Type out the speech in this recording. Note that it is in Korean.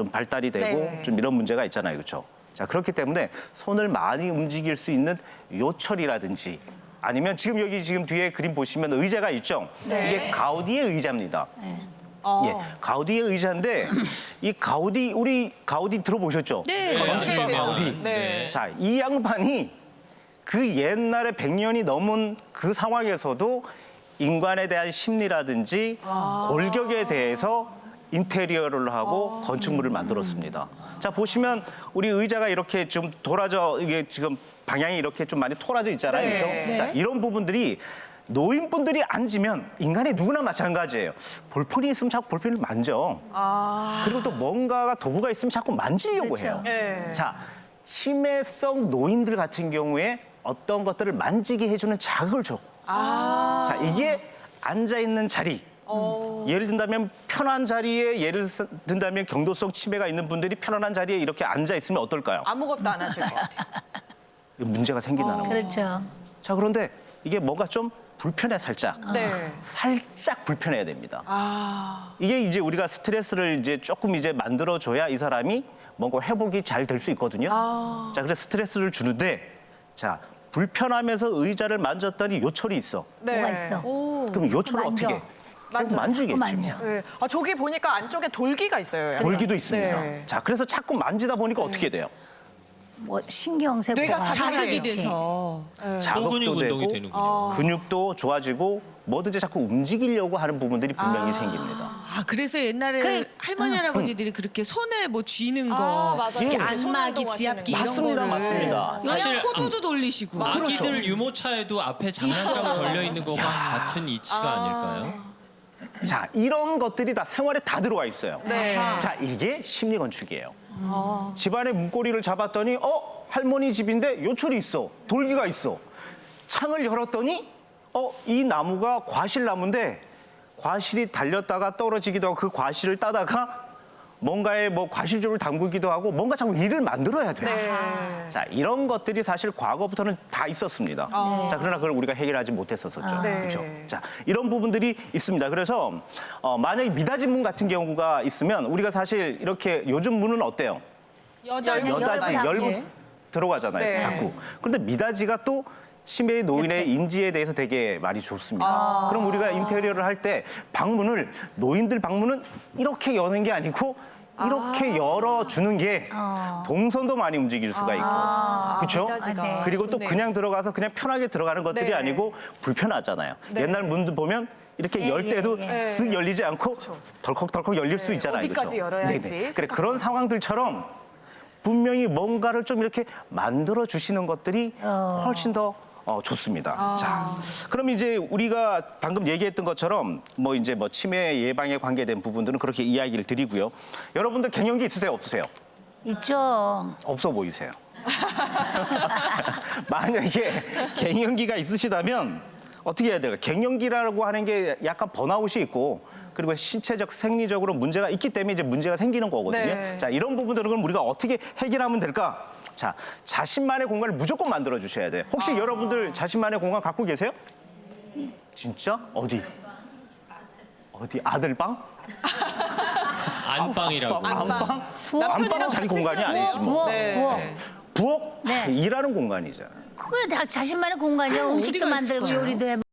좀 발달이 되고 네. 좀 이런 문제가 있잖아요. 그렇죠? 자, 그렇기 때문에 손을 많이 움직일 수 있는 요철이라든지 아니면 지금 여기 지금 뒤에 그림 보시면 의자가 있죠? 네. 이게 가우디의 의자입니다. 어. 예, 가우디의 의자인데 이 가우디 우리 가우디 들어보셨죠? 네. 건축가 네. 가우디. 네. 자, 이 양반이 그 옛날에 100년이 넘은 그 상황에서도 인간에 대한 심리라든지 골격에 대해서 인테리어를 하고 건축물을 만들었습니다. 자, 보시면 우리 의자가 이렇게 좀 돌아져 이게 지금 방향이 이렇게 좀 많이 토라져 있잖아요. 네. 그렇죠? 자, 이런 부분들이 노인분들이 앉으면 인간이 누구나 마찬가지예요. 볼펜이 있으면 자꾸 볼펜을 만져. 그리고 또 뭔가가 도구가 있으면 자꾸 만지려고 그렇죠. 해요. 네. 자, 치매성 노인들 같은 경우에 어떤 것들을 만지게 해주는 자극을 줘. 자, 이게 앉아 있는 자리. 예를 든다면 편한 자리에 예를 스- 든다면 경도성 치매가 있는 분들이 편안한 자리에 이렇게 앉아 있으면 어떨까요? 아무것도 안 하실 것 같아요. 문제가 생긴다는 거죠. 그렇죠. 자, 그런데 이게 뭔가 좀 불편해 살짝. 네. 살짝 불편해야 됩니다. 아. 이게 이제 우리가 스트레스를 이제 조금 이제 만들어 줘야 이 사람이 뭔가 회복이 잘 될 수 있거든요. 아. 자, 그래서 스트레스를 주는데 자, 불편하면서 의자를 만졌더니 요철이 있어. 네. 뭐가 있어? 그럼 요철을 만져. 어떻게? 해? 만져. 만지겠죠. 만져. 네. 아, 저기 보니까 안쪽에 돌기가 있어요. 약간. 돌기도 있습니다. 네. 자, 그래서 자꾸 만지다 보니까 어떻게 돼요? 뭐 신경세포가 뇌가 자극이 그렇지. 돼서 자극도 소근육 운동이 되고 되는군요. 근육도 좋아지고 뭐든지 자꾸 움직이려고 하는 부분들이 분명히 생깁니다. 아 그래서 옛날에 그래. 할머니 할아버지들이 그렇게 손에 뭐 쥐는 거 아, 맞아요. 이렇게 예. 안마기 손운동 지압기 이런 맞습니다, 거를 맞습니다. 사실, 호두도 돌리시고 아기들 유모차에도 앞에 장난감 걸려 있는 거와 같은 이치가 아닐까요? 자, 이런 것들이 다 생활에 다 들어와 있어요. 네. 자, 이게 심리 건축이에요. 집안의 문고리를 잡았더니 어 할머니 집인데 요철이 있어 돌기가 있어 창을 열었더니 어 이 나무가 과실나무인데 과실이 달렸다가 떨어지기도 하고 그 과실을 따다가 뭔가에 뭐 과실줄을 담그기도 하고 뭔가 자꾸 일을 만들어야 돼요. 네. 자 이런 것들이 사실 과거부터는 다 있었습니다. 자 그러나 그걸 우리가 해결하지 못했었었죠. 네. 그렇죠. 자 이런 부분들이 있습니다. 그래서 어, 만약에 미닫이 문 같은 경우가 있으면 우리가 사실 이렇게 요즘 문은 어때요? 여덟 여닫이 열고 열고 예. 들어가잖아요. 네. 닫고. 그런데 미닫이가 또 치매 노인의 인지에 대해서 되게 말이 좋습니다. 그럼 우리가 인테리어를 할 때 방문을 노인들 방문은 이렇게 여는 게 아니고 이렇게 열어주는 게 동선도 많이 움직일 수가 있고 그렇죠? 아, 네. 그리고 또. 그냥 들어가서 그냥 편하게 들어가는 것들이 네. 아니고 불편하잖아요. 네. 옛날 문도 보면 이렇게 열 때도 예, 예. 쓱 열리지 않고 덜컥덜컥 열릴 수 네, 있잖아요. 어디까지 그죠? 열어야지 네네. 그래. 그런 상황들처럼 분명히 뭔가를 좀 이렇게 만들어 주시는 것들이 어. 훨씬 더 어, 좋습니다. 자, 그럼 이제 우리가 방금 얘기했던 것처럼 뭐 이제 뭐 치매 예방에 관계된 부분들은 그렇게 이야기를 드리고요. 여러분들 갱년기 있으세요? 없으세요? 있죠. 없어 보이세요. 만약에 갱년기가 있으시다면 어떻게 해야 될까? 갱년기라고 하는 게 약간 번아웃이 있고 그리고 신체적 생리적으로 문제가 있기 때문에 이제 문제가 생기는 거거든요. 네. 자 이런 부분들은 그럼 우리가 어떻게 해결하면 될까? 자 자신만의 공간을 무조건 만들어 주셔야 돼요. 혹시 여러분들 자신만의 공간 갖고 계세요? 진짜 어디? 어디 아들 방? 안방이라고. 안방? 남편이랑 안방은 자기 같이 공간이 쓰는 아니지 뭐. 부엌, 네. 부엌. 부엌? 네. 일하는 공간이잖아. 그게 다 자신만의 공간이야. 음식도 만들고? 요리도 해.